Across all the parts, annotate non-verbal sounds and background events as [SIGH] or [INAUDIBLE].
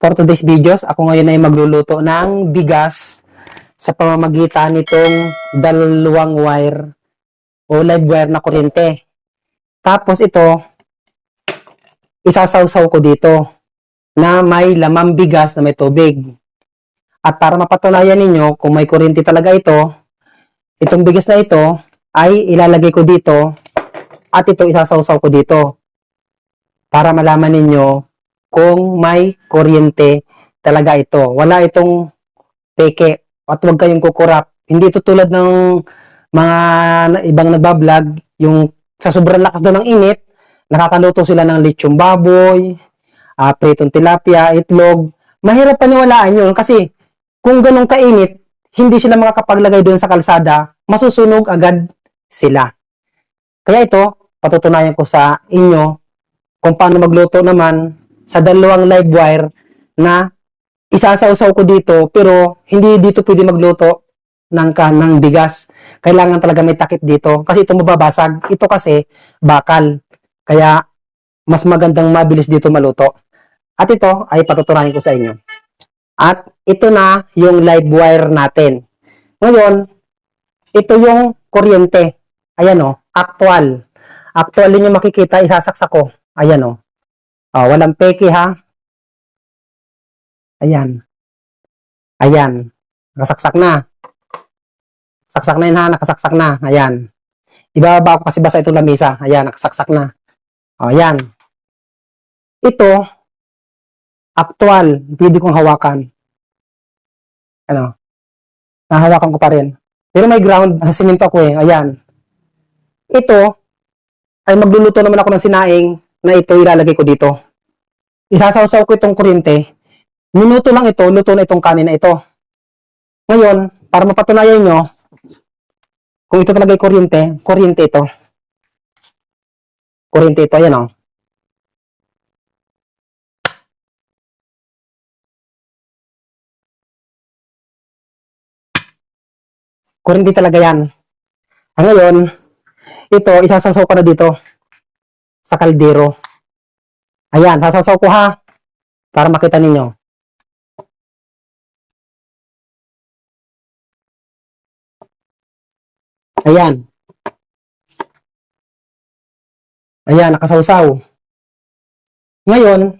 For today's videos, ako ngayon ay magluluto ng bigas sa pamamagitan nitong dalawang wire o live wire na kuryente. Tapos ito, isasawsaw ko dito na may lamang bigas na may tubig. At para mapatunayan ninyo kung may kuryente talaga ito, itong bigas na ito ay ilalagay ko dito at ito isasawsaw ko dito para malaman ninyo kung may kuryente talaga ito. Wala itong peke at huwag kayong kukurap. Hindi ito tulad ng mga na- ibang nagbablog, yung sa sobrang lakas daw ng init, nakakaluto sila ng lechong baboy, ah, pritong tilapia, itlog. Mahirap paniwalaan yun kasi kung ganun kainit, hindi sila makakapaglagay doon sa kalsada, masusunog agad sila. Kaya ito, patutunayan ko sa inyo kung paano magluto naman sa dalawang live wire na isasawsaw ko dito pero hindi dito pwede magluto ng kanang bigas. Kailangan talaga may takip dito kasi ito mababasag. Ito kasi bakal. Kaya mas magandang mabilis dito maluto. At ito ay patutunayan ko sa inyo. At ito na yung live wire natin. Ngayon, ito yung kuryente. Ayan o, actual. Actual yun yung makikita, isasaksak ko. Ayan o. Oh, walang peke ha. Ayan. Ayan. Nakasaksak na. Saksak na yun ha. Nakasaksak na. Ayan. Ibababa ko kasi basa itong lamisa. Ayan. Nakasaksak na. O, ayan. Ito, actual. Pwede kong hawakan. Ano? Nahawakan ko pa rin. Pero may ground. Sa simento ako eh. Ayan. Ito, ay magluluto naman ako ng sinaing na ito ilalagay ko dito. Isasawsaw ko itong kuryente. Minuto lang ito, luto na itong kanin na ito. Ngayon, para mapatunayan nyo, kung ito talaga ay kuryente, kuryente ito. Kuryente ito, ayan o. Kuryente talaga yan. Ang ngayon, ito, isasasaw ko na dito sa kaldero. Ayan, sasasaw ko ha para makita ninyo. Ayan. Ayan, nakasawsaw. Ngayon,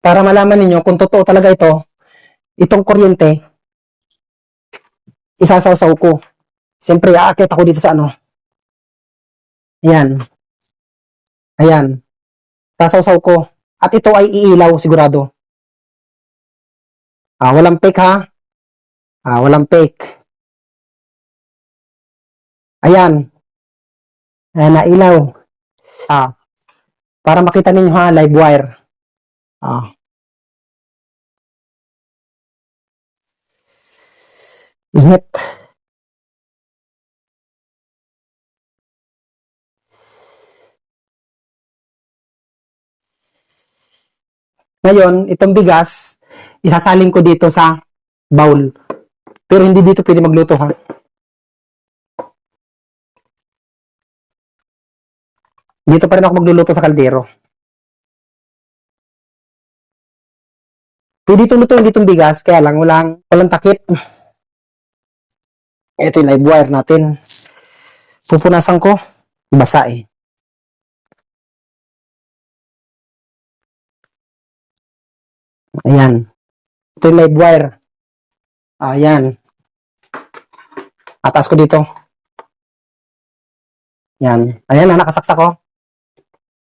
para malaman ninyo kung totoo talaga ito, itong kuryente, isasawsaw ko. Siyempre, aakit ako dito sa ano. Ayan. Ayan. Sasawsaw ko. At ito ay iilaw sigurado. Ah, walang fake ha. Ah, walang fake. Ayan. Ayan, nailaw. Ah. Para makita ninyo ha, live wire. Ah. Init. Ngayon, itong bigas, isasaling ko dito sa bowl. Pero hindi dito pwede magluto ha. Dito pa rin ako magluluto sa kaldero. Pwede itong lutuin ditong bigas, kaya lang walang, walang takip. Ito yung live wire natin. Pupunasan ko, basa eh. Ayan. Ito yung live wire. Ayan. Atas ko dito. Ayan. Ayan na, nakasaksak ko.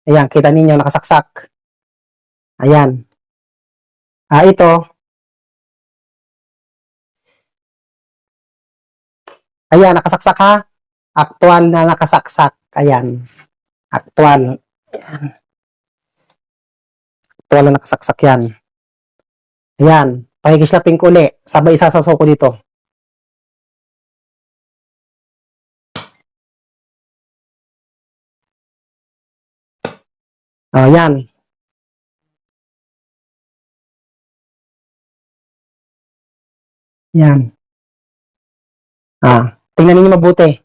Ayan, kita ninyo, nakasaksak. Ayan. Ah, ito. Ayan, nakasaksak ha. Aktual na nakasaksak. Ayan. Aktual. Ayan. Aktual na nakasaksak yan. Ayan. Pakikislapin ko uli. Sabay isasasaw ko dito. Ayan. Yan. Ah, tingnan niyo mabuti.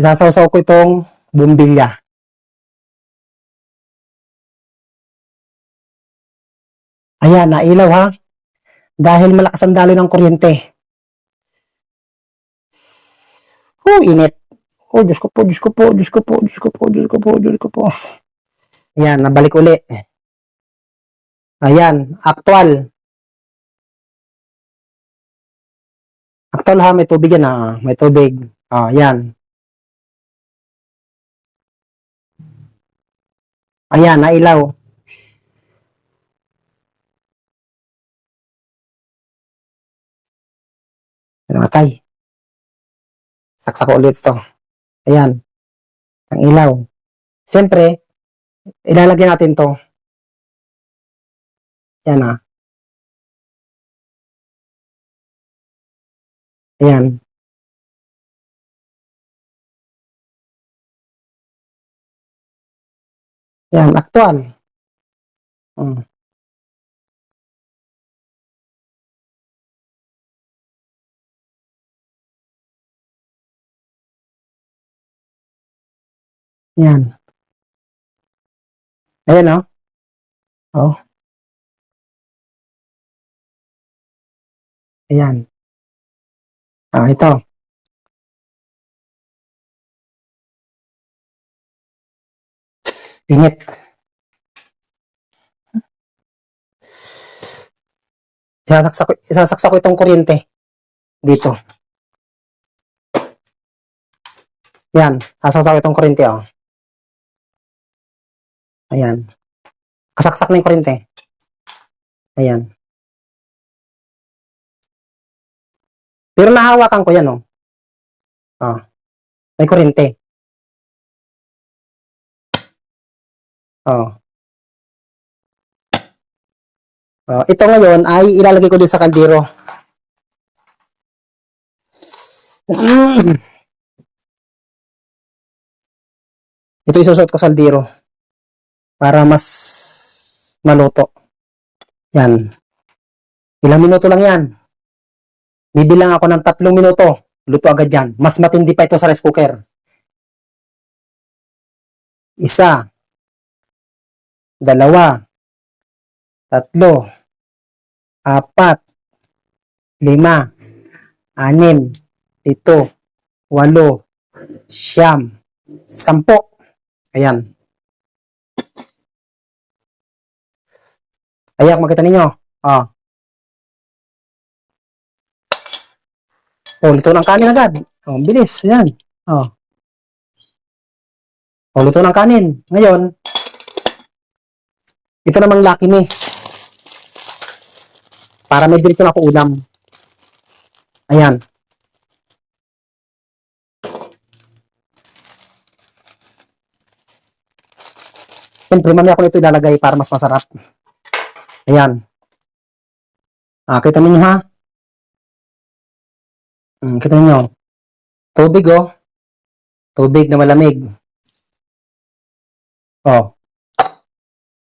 Isasawsaw ko itong bumbilya. Ayan, nailaw ha. Dahil malakas ang daloy ng kuryente. Oh, init. Oh, Diyos ko po, Diyos ko po, Diyos ko po, Diyos ko po, Diyos ko po, Diyos ko po. Ayan, nabalik uli. Ayan, actual. Actual ha, may tubig yan ha. May tubig. Ah, yan. Ayan, nailaw. Namatay. Saksak ko ulit to. Ayan. Ang ilaw. Siyempre, ilalagyan natin to. Yan ah. Ayan. Yan, aktual. Mm. Yan. Ayan oh. Oh. Ayan. Ah, ito. Init. Isasaksak ko, isasaksak ko itong kuryente. Dito. Yan. Sasaksak ko itong kuryente, oh. Ayan. Kasaksak na yung kuryente. Ayan. Pero nahawakan ko yan, oh. Oh. May kuryente. Oh. Oh, ito ngayon ay ilalagay ko din sa kaldero. [CLEARS THROAT] Ito isusuot ko sa kaldero para mas maluto. Yan. Ilang minuto lang yan. Bibilang ako ng tatlong minuto. Luto agad yan. Mas matindi pa ito sa rice cooker. Isa. Dalawa. Tatlo. Apat. Lima. Anim. Ito. Walo. Siyam. Sampo. Ayan. Ayan, makita ninyo. Ah. Oh, luto ng kanin agad. Oh, bilis. Ayan. Oh. Oh, luto ng kanin. Ngayon, ito namang Lucky Me. Para may dirito na ako ulam. Ayan. Siyempre, mamaya ko ito ilalagay para mas masarap. Ayan. Ah, kita ninyo ha? Hmm, kita ninyo. Tubig oh. Tubig na malamig. Oh.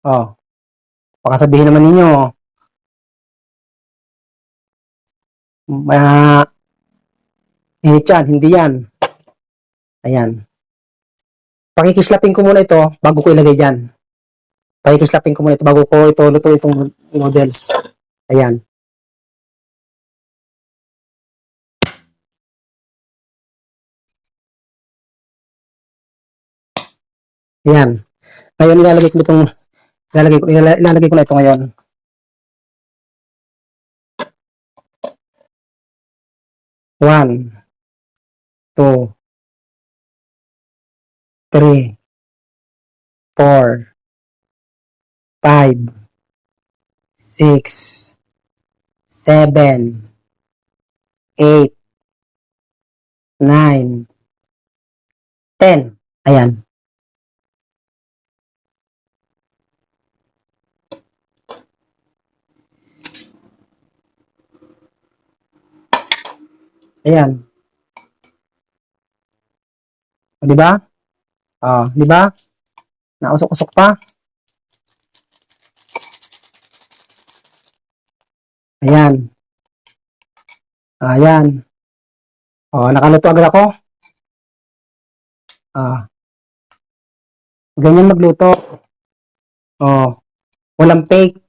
Oh. Baka sabihin naman ninyo, ma init yan, hindi yan. Ayan. Pakikislapin ko muna ito bago ko ilagay dyan. Pakikislapin ko muna ito bago ko ito luto itong noodles. Ayan. Ayan. Ngayon ilalagay ko itong ilalagay ko ilala- ilalagay ko na ito ngayon. One, two, three, four, five, six, seven, eight, nine, ten. Ayan. Ayan. O, di ba? Ah, di ba? Nausok-usok pa. Ayan. Ayan. O, nakaluto agad ako. Ah. Ganyan magluto. Oh, walang fake.